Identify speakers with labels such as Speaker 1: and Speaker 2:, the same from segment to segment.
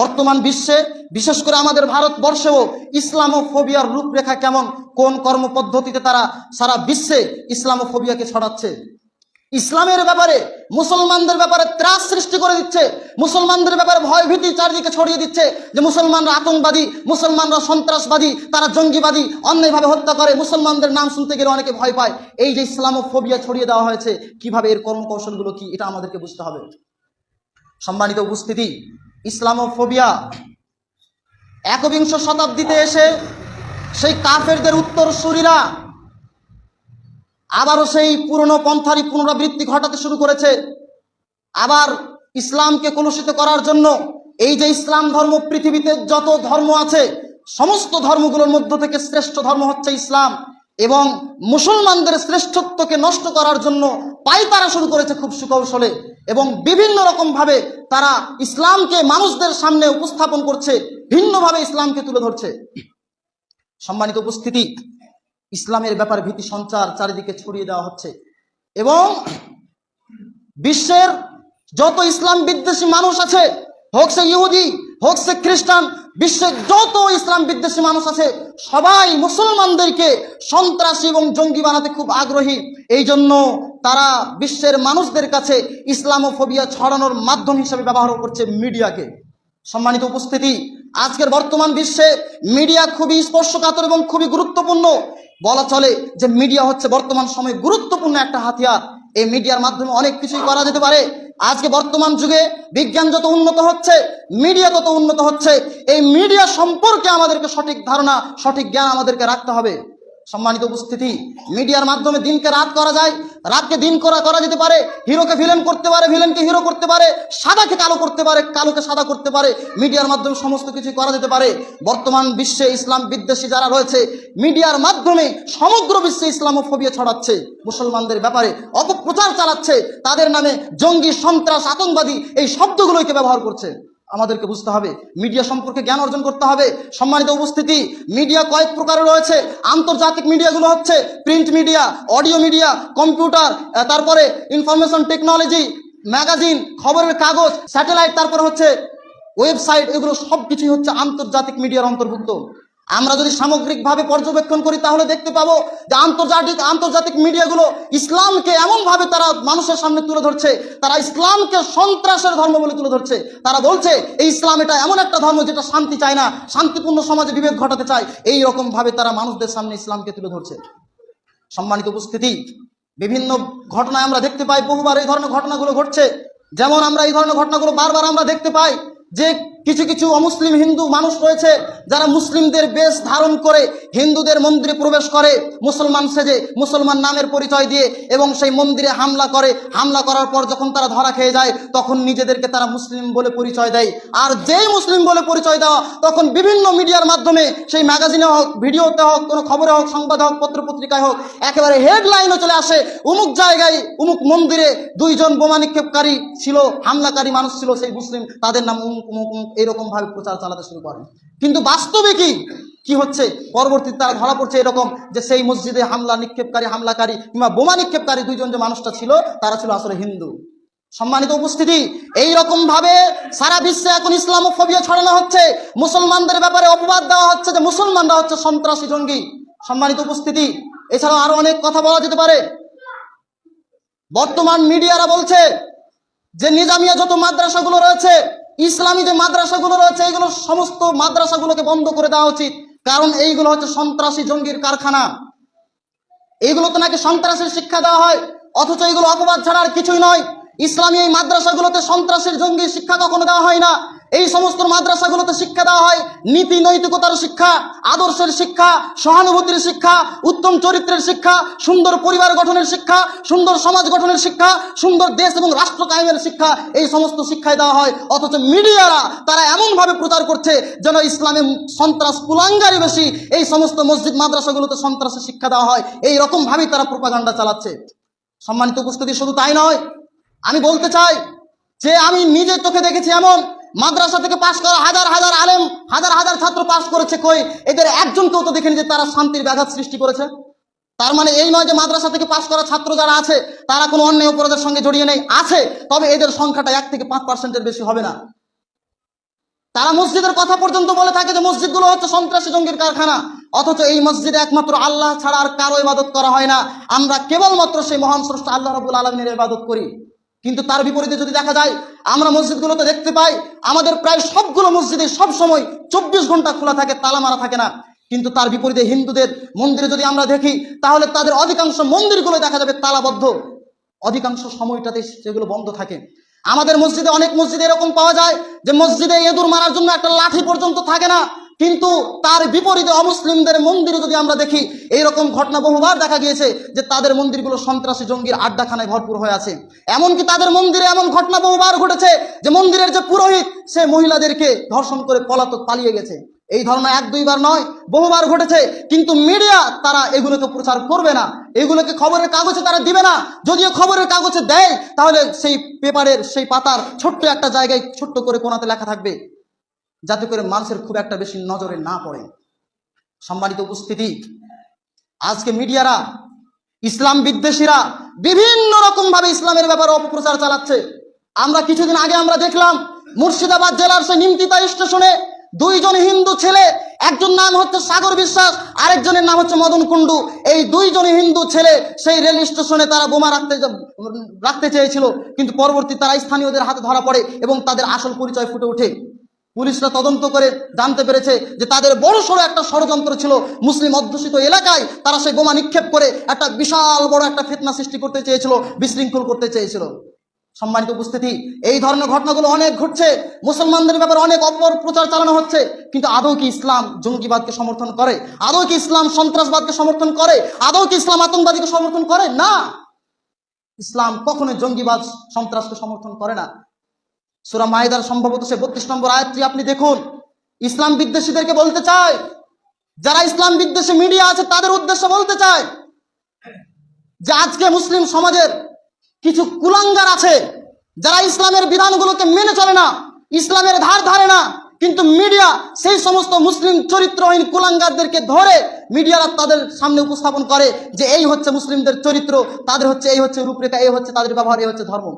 Speaker 1: বর্তমান বিশ্বে, বিশেষ করে আমাদের ভারতবর্ষেও ইসলামোফোবিয়ার রূপরেখা কেমন? কোন কর্মপদ্ধতিতে তারা সারা বিশ্বে ইসলামোফোবিয়াকে ছড়াচ্ছে? ইসলামের ব্যাপারে, মুসলমানদের ব্যাপারে ত্রাস সৃষ্টি করে দিচ্ছে। মুসলমানদের ব্যাপারে ভয়ভীতি চারদিকে ছড়িয়ে দিচ্ছে যে মুসলমানরা আতঙ্কবাদী, মুসলমানরা সন্ত্রাসবাদী, তারা জঙ্গিবাদী, অন্যায়ভাবে হত্যা করে। মুসলমানদের নাম শুনতে গেলে অনেকে ভয় পায়। এই যে ইসলামোফোবিয়া ছড়িয়ে দেওয়া হয়েছে, কীভাবে এর কর্মকৌশলগুলো কি? এটা আমাদেরকে বুঝতে হবে। সম্মানিত উপস্থিতি ইসলামোফোবিয়া। একবিংশ শতাব্দীতে এসে সেই কাফেরদের উত্তরসূরিরা আবারও সেই পুরনো পন্থারই পুনরাবৃত্তি ঘটাতে শুরু করেছে। আবার ইসলামকে কলুষিত করার জন্য এই যে ইসলাম ধর্ম পৃথিবীতে যত ধর্ম আছে, সমস্ত ধর্মগুলোর মধ্য থেকে শ্রেষ্ঠ ধর্ম হচ্ছে ইসলাম এবং মুসলমানদের শ্রেষ্ঠত্বকে নষ্ট করার জন্য পাইতারা শুরু করেছে খুব সুকৌশলে। এবং বিভিন্ন রকমভাবে তারা ইসলামকে মানুষদের সামনে উপস্থাপন করছে, ভিন্নভাবে ইসলামকে তুলে ধরছে। সম্মানিত উপস্থিতি, ইসলামের ব্যাপারে ভীতি সঞ্চার চারিদিকে ছড়িয়ে দেওয়া হচ্ছে এবং বিশ্বের যত ইসলাম বিদ্বেষী মানুষ আছে, হোক সে ইহুদি, হোক সে খ্রিস্টান, বিশ্বের যত ইসলাম বিদ্বেষী মানুষ আছে, সবাই মুসলমানদেরকে সন্ত্রাসী এবং জঙ্গি বানাতে খুব আগ্রহী। এই জন্য তারা বিশ্বের মানুষদের কাছে ইসলামোফোবিয়া ছড়ানোর মাধ্যম হিসেবে ব্যবহার করছে মিডিয়াকে। সম্মানিত উপস্থিতি, আজকের বর্তমান বিশ্বে মিডিয়া খুবই স্পর্শকাতর এবং খুবই গুরুত্বপূর্ণ। বলা চলে যে মিডিয়া হচ্ছে বর্তমান সময়ে গুরুত্বপূর্ণ একটা হাতিয়ার। এই মিডিয়ার মাধ্যমে অনেক কিছুই করা যেতে পারে। আজকে বর্তমান যুগে বিজ্ঞান যত উন্নত হচ্ছে, মিডিয়া তত উন্নত হচ্ছে। এই মিডিয়া সম্পর্কে আমাদেরকে সঠিক ধারণা, সঠিক জ্ঞান আমাদেরকে রাখতে হবে। সম্মানিত উপস্থিতি, মিডিয়ার মাধ্যমে দিনকে রাত করা যায়, রাতকে দিন করা করা যেতে পারে, হিরোকে ভিলেন করতে পারে ভিলেনকে হিরো করতে পারে, সাদাকে কালো করতে পারে, কালোকে সাদা করতে পারে, মিডিয়ার মাধ্যমে সমস্ত কিছু করা যেতে পারে। বর্তমান বিশ্বে ইসলাম বিদ্বেষী যারা রয়েছে, মিডিয়ার মাধ্যমে সমগ্র বিশ্বে ইসলামোফোবিয়া ছড়াচ্ছে। মুসলমানদের ব্যাপারে অপপ্রচার চালাচ্ছে, তাদের নামে জঙ্গি, সন্ত্রাস, আতঙ্কবাদী এই শব্দগুলোকে ব্যবহার করছে। আমাদেরকে বুঝতে হবে। মিডিয়া সম্পর্কে জ্ঞান অর্জন করতে হবে। সম্মানিত উপস্থিতি, মিডিয়া কয়েক প্রকারের রয়েছে। আন্তর্জাতিক মিডিয়াগুলো হচ্ছে print media, audio media, computer তারপরে ইনফরমেশন টেকনোলজি, ম্যাগাজিন, খবরের কাগজ, স্যাটেলাইট, তারপরে হচ্ছে ওয়েবসাইট, এগুলো সব কিছুই হচ্ছে আন্তর্জাতিক মিডিয়ার অন্তর্ভুক্ত। আমরা যদি সামগ্রিকভাবে পর্যবেক্ষণ করি, তাহলে দেখতে পাবো যে আন্তর্জাতিক আন্তর্জাতিক মিডিয়াগুলো ইসলামকে এমনভাবে তারা মানুষের সামনে তুলে ধরছে, তারা ইসলামকে সন্ত্রাসের ধর্ম বলে তুলে ধরছে। তারা বলছে, এই ইসলাম এটা এমন একটা ধর্ম যেটা শান্তি চায় না, শান্তিপূর্ণ সমাজে বিভেদ ঘটাতে চায়। এই রকম ভাবে তারা মানুষদের সামনে ইসলামকে তুলে ধরছে। সম্মানিত উপস্থিতি, বিভিন্ন ঘটনায় আমরা দেখতে পাই বহুবার এই ধরনের ঘটনাগুলো ঘটছে। যেমন আমরা এই ধরনের ঘটনাগুলো বারবার আমরা দেখতে পাই যে কিছু কিছু অমুসলিম হিন্দু মানুষ রয়েছে যারা মুসলিমদের বেশ ধারণ করে, হিন্দুদের মন্দিরে প্রবেশ করে, মুসলমান সেজে, মুসলমান নামের পরিচয় দিয়ে এবং সেই মন্দিরে হামলা করে। হামলা করার পর যখন তারা ধরা খেয়ে যায়, তখন নিজেদেরকে তারা মুসলিম বলে পরিচয় দেয়। আর যেই মুসলিম বলে পরিচয় দেওয়া, তখন বিভিন্ন মিডিয়ার মাধ্যমে সেই ম্যাগাজিনে হোক, ভিডিওতে হোক, কোনো খবরে হোক, সংবাদে হোক, পত্র পত্রিকায় হোক, একেবারে হেডলাইনও চলে আসে। উমুক জায়গায়, উমুক মন্দিরে দুইজন বোমা নিক্ষেপকারী ছিল, হামলাকারী মানুষ ছিল সেই মুসলিম, তাদের নাম উমুক উমুক উমুক এইরকম ভাবে প্রচার চালাতে শুরু করেন। কিন্তু বাস্তবে কি? কি হচ্ছে? পরবর্তীতে তারা ধরা পড়ছে এরকম যে সেই মসজিদে হামলা, নিক্ষেপকারী, হামলাকারী কিংবা বোমা নিক্ষেপকারী দুইজন যে মানুষটা ছিল, তারা ছিল আসলে হিন্দু। সম্মানিত উপস্থিতি এই রকম ভাবে সারা বিশ্বে এখন ইসলামোফোবিয়া ছড়ানো হচ্ছে। মুসলমানদের ব্যাপারে অপবাদ দেওয়া হচ্ছে যে মুসলমানরা হচ্ছে সন্ত্রাসী জঙ্গি। সম্মানিত উপস্থিতি, এছাড়াও আরও অনেক কথা বলা যেতে পারে। বর্তমান মিডিয়ারা বলছে যে নিজামিয়া যত মাদ্রাসাগুলো রয়েছে ইসলামী যে মাদ্রাসাগুলো রয়েছে এগুলো সমস্ত মাদ্রাসাগুলোকে বন্ধ করে দেওয়া উচিত। কারণ এইগুলো হচ্ছে সন্ত্রাসী জঙ্গির কারখানা। এইগুলোতে নাকি সন্ত্রাসের শিক্ষা দেওয়া হয়, অথচ এইগুলো অপবাদ ছাড়া আর কিছুই নয়। ইসলামী এই মাদ্রাসাগুলোতে সন্ত্রাসের জঙ্গি শিক্ষা কখনো দেওয়া হয় না। এই সমস্ত মাদ্রাসাগুলোতে শিক্ষা দেওয়া হয়। নীতি নৈতিকতার শিক্ষা, আদর্শের শিক্ষা, সহানুভূতির শিক্ষা, উত্তম চরিত্রের শিক্ষা, সুন্দর পরিবার গঠনের শিক্ষা, সুন্দর সমাজ গঠনের শিক্ষা, সুন্দর দেশ এবং রাষ্ট্র কায়েমের শিক্ষা এই সমস্ত শিক্ষায় দেওয়া হয়। অথচ মিডিয়ারা তারা এমনভাবে প্রচার করছে যেন ইসলামে সন্ত্রাস কুলাঙ্গারি বেশি। এই সমস্ত মসজিদ মাদ্রাসাগুলোতে সন্ত্রাসের শিক্ষা দেওয়া হয়। এই রকম ভাবেই তারা প্রোপাগান্ডা চালাচ্ছে। সম্মানিত উপস্থিতি শুধু তাই নয়। আমি বলতে চাই যে আমি নিজের চোখে দেখেছি এমন মাদ্রাসা থেকে পাশ করা হাজার হাজার আলেম, হাজার হাজার ছাত্র পাশ করেছে কই? এদের একজনকেও তো দেখিনি যে তারা শান্তির ব্যাঘাত সৃষ্টি করেছে। তার মানে এই নয় যে মাদ্রাসা থেকে পাশ করা ছাত্র যারা আছে, তারা কোনো অন্যায় অপরাধের সঙ্গে জড়িয়ে নেই, আছে, তবে এদের সংখ্যাটা এক থেকে পাঁচ পার্সেন্টের বেশি হবে না। তারা মসজিদের কথা পর্যন্ত বলে থাকে যে মসজিদগুলো হচ্ছে সন্ত্রাসী জঙ্গির কারখানা, অথচ এই মসজিদে একমাত্র আল্লাহ ছাড়া আর কারও ইবাদত করা হয় না। আমরা কেবলমাত্র সেই মহান স্রষ্ট আল্লাহ রবুল আলমিনের ইবাদত করি। কিন্তু তার বিপরীতে যদি দেখা যায় আমরা মসজিদগুলোতে দেখতে পাই, আমাদের প্রায় সবগুলো মসজিদে সব সময় চব্বিশ ঘণ্টা খোলা থাকে, তালা মারা থাকে না। কিন্তু তার বিপরীতে হিন্দুদের মন্দিরে যদি আমরা দেখি, তাহলে তাদের অধিকাংশ মন্দিরগুলো দেখা যাবে তালাবদ্ধ। অধিকাংশ সময়টাতে সেগুলো বন্ধ থাকে। আমাদের মসজিদে অনেক মসজিদে এরকম পাওয়া যায় যে মসজিদে এদুর মারার জন্য একটা লাঠি পর্যন্ত থাকে না। কিন্তু তার বিপরীতে অমুসলিমদের মন্দিরে যদি আমরা দেখি, এইরকম ঘটনা বহুবার দেখা গিয়েছে যে তাদের মন্দিরগুলো সন্ত্রাসী জঙ্গির আড্ডাখানায় ভরপুর হয়ে আছে। এমনকি তাদের মন্দিরে এমন ঘটনা বহুবার ঘটেছে যে মন্দিরের যে পুরোহিত, সে মহিলাদেরকে ধর্ষণ করে পলাতক পালিয়ে গেছে। এই ধরনের এক দুইবার নয়, বহুবার ঘটেছে। কিন্তু মিডিয়া তারা এগুলোকে প্রচার করবে না। এগুলোকে খবরের কাগজে তারা দিবে না। যদিও খবরের কাগজে দেয়, তাহলে সেই পেপারের সেই পাতার ছোট্ট একটা জায়গায় ছোট্ট করে কোনাতে লেখা থাকবে। যাতে করে মানুষের খুব একটা বেশি নজরে না পড়ে। সম্মানিত উপস্থিতি, আজকে মিডিয়ারা, ইসলাম বিদ্বেষীরা বিভিন্ন রকম ভাবে ইসলামের ব্যাপারে অপপ্রচার চালাচ্ছে। আমরা কিছুদিন আগে আমরা দেখলাম, মুর্শিদাবাদ জেলার সেই নিমতিতা স্টেশনে দুইজন হিন্দু ছেলে, একজন নাম হচ্ছে সাগর বিশ্বাস, আরেকজনের নাম হচ্ছে মদন কুণ্ডু। এই দুইজন হিন্দু ছেলে সেই রেল স্টেশনে তারা বোমা রাখতে রাখতে চেয়েছিল, কিন্তু পরবর্তী তারা স্থানীয়দের হাতে ধরা পড়ে এবং তাদের আসল পরিচয় ফুটে ওঠে। পুলিশরা তদন্ত করে জানতে পেরেছে যে তাদের বড় সড়ো একটা ষড়যন্ত্র ছিল মুসলিম অধ্যুষিত এলাকায়। তারা সেই বোমা নিক্ষেপ করে একটা বিশাল বড় একটা ফেতনা সৃষ্টি করতে চেয়েছিল, বিশৃঙ্খল করতে চেয়েছিল। সম্মানিত উপস্থিতি, এই ধরনের ঘটনাগুলো অনেক ঘটছে। মুসলমানদের ব্যাপারে অনেক অপর প্রচার চালানো হচ্ছে। কিন্তু আদৌ কি ইসলাম জঙ্গিবাদকে সমর্থন করে? আদৌ কি ইসলাম সন্ত্রাসবাদকে সমর্থন করে? আদৌ কি ইসলাম আতঙ্কবাদীকে সমর্থন করে? না। ইসলাম কখনোই জঙ্গিবাদ, সন্ত্রাসকে সমর্থন করে না। সুরা মায়েদার সম্ভবত সে বত্রিশ নম্বর আয়াতটি আপনি দেখুন। ইসলাম বিদ্বেষীদেরকে বলতে চায়। যারা ইসলাম বিদ্বেষী মিডিয়া আছে, তাদের উদ্দেশ্যে বলতে চায় যে আজকে মুসলিম সমাজের কিছু কুলাঙ্গার আছে, যারা ইসলামের বিধানগুলোকে মেনে চলে না, ইসলামের ধার ধারে না, কিন্তু মিডিয়া সেই সমস্ত মুসলিম চরিত্রহীন কুলাঙ্গারদেরকে ধরে মিডিয়ারা তাদের সামনে উপস্থাপন করে যে এই হচ্ছে মুসলিমদের চরিত্র, তাদের হচ্ছে এই হচ্ছে রূপরেখা, এই হচ্ছে তাদের ব্যবহার, এই হচ্ছে ধর্ম।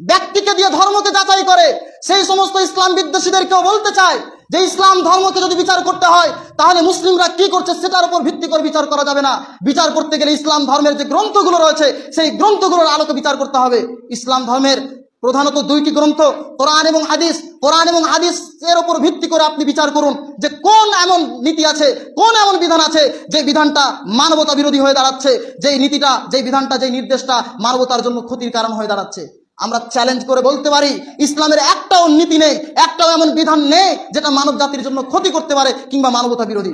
Speaker 1: ব্যক্তিকে দিয়ে ধর্মকে যাচাই করে, সেই সমস্ত ইসলাম বিদ্বেষীদেরকেও বলতে চায় যে ইসলাম ধর্মকে যদি বিচার করতে হয়, তাহলে মুসলিমরা কি করছে সেটার উপর ভিত্তি করে বিচার করা যাবে না। বিচার করতে গেলে ইসলাম ধর্মের যে গ্রন্থগুলো রয়েছে, সেই গ্রন্থগুলোর আলোকে বিচার করতে হবে। ইসলাম ধর্মের প্রধানত দুইটি গ্রন্থ, কোরআন এবং হাদিস। কোরআন এবং হাদিস এর উপর ভিত্তি করে আপনি বিচার করুন যে কোন এমন নীতি আছে, কোন এমন বিধান আছে, যে বিধানটা মানবতা বিরোধী হয়ে দাঁড়াচ্ছে, যেই নীতিটা, যেই বিধানটা, যেই নির্দেশটা মানবতার জন্য ক্ষতির কারণ হয়ে দাঁড়াচ্ছে। আমরা চ্যালেঞ্জ করে বলতে পারি, ইসলামের একটাও নীতি নেই, একটাও এমন বিধান নেই যেটা মানব জাতির জন্য ক্ষতি করতে পারে কিংবা মানবতা বিরোধী।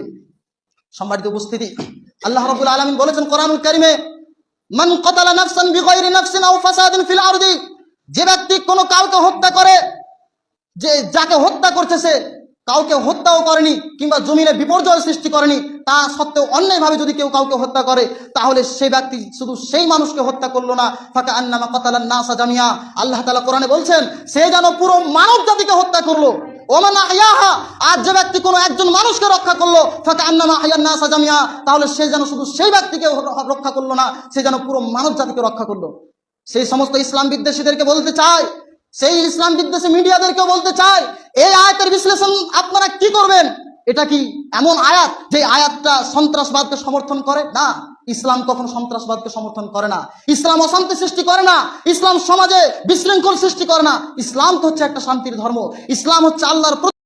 Speaker 1: সম্মানিত উপস্থিতি, আল্লাহ রবুল আলমিন বলেছেন কোরআনুল কারিমে, মান কতালা নাফসান বিগাইরি নাফসিন আও ফাসাদিন ফিল আরদি যে ব্যক্তি কোনো কাউকে হত্যা করে, যে যাকে হত্যা করছে সে কাউকে হত্যাও করেনি কিংবা জমিনে বিপর্যয় সৃষ্টি করেনি, তা সত্ত্বেও অন্যায়ভাবে যদি কেউ কাউকে হত্যা করে, তাহলে সেই ব্যক্তি শুধু সেই মানুষকে হত্যা করল না। ফাঁকা আন্নামা কতালান নাসা জামিয়া। আল্লাহ তালা কোরআনে বলছেন, সে যেন পুরো মানব জাতিকে হত্যা করল। ওমান আহয়াহা আর যে ব্যক্তি কোনো একজন মানুষকে রক্ষা করল, ফাঁকা আন্নামা আহয়ান নাসা জামিয়া, তাহলে সে যেন শুধু সেই ব্যক্তিকে রক্ষা করল না, সে যেন পুরো মানব জাতিকে রক্ষা করল। সেই সমস্ত ইসলাম বিদ্বেষীদেরকে বলতে চায় সেই ইসলাম বিদ্বেষী মিডিয়াদেরকেও বলতে চাই, এই আয়াতের বিশ্লেষণ আপনারা কি করবেন? এটা কি এমন আয়াত যে আয়াতটা সন্ত্রাসবাদকে সমর্থন করে? না, ইসলাম কখনো সন্ত্রাসবাদকে সমর্থন করে না। ইসলাম অশান্তি সৃষ্টি করে না, ইসলাম সমাজে বিশৃঙ্খল সৃষ্টি করে না। ইসলাম তো হচ্ছে একটা শান্তির ধর্ম। ইসলাম হচ্ছে আল্লাহর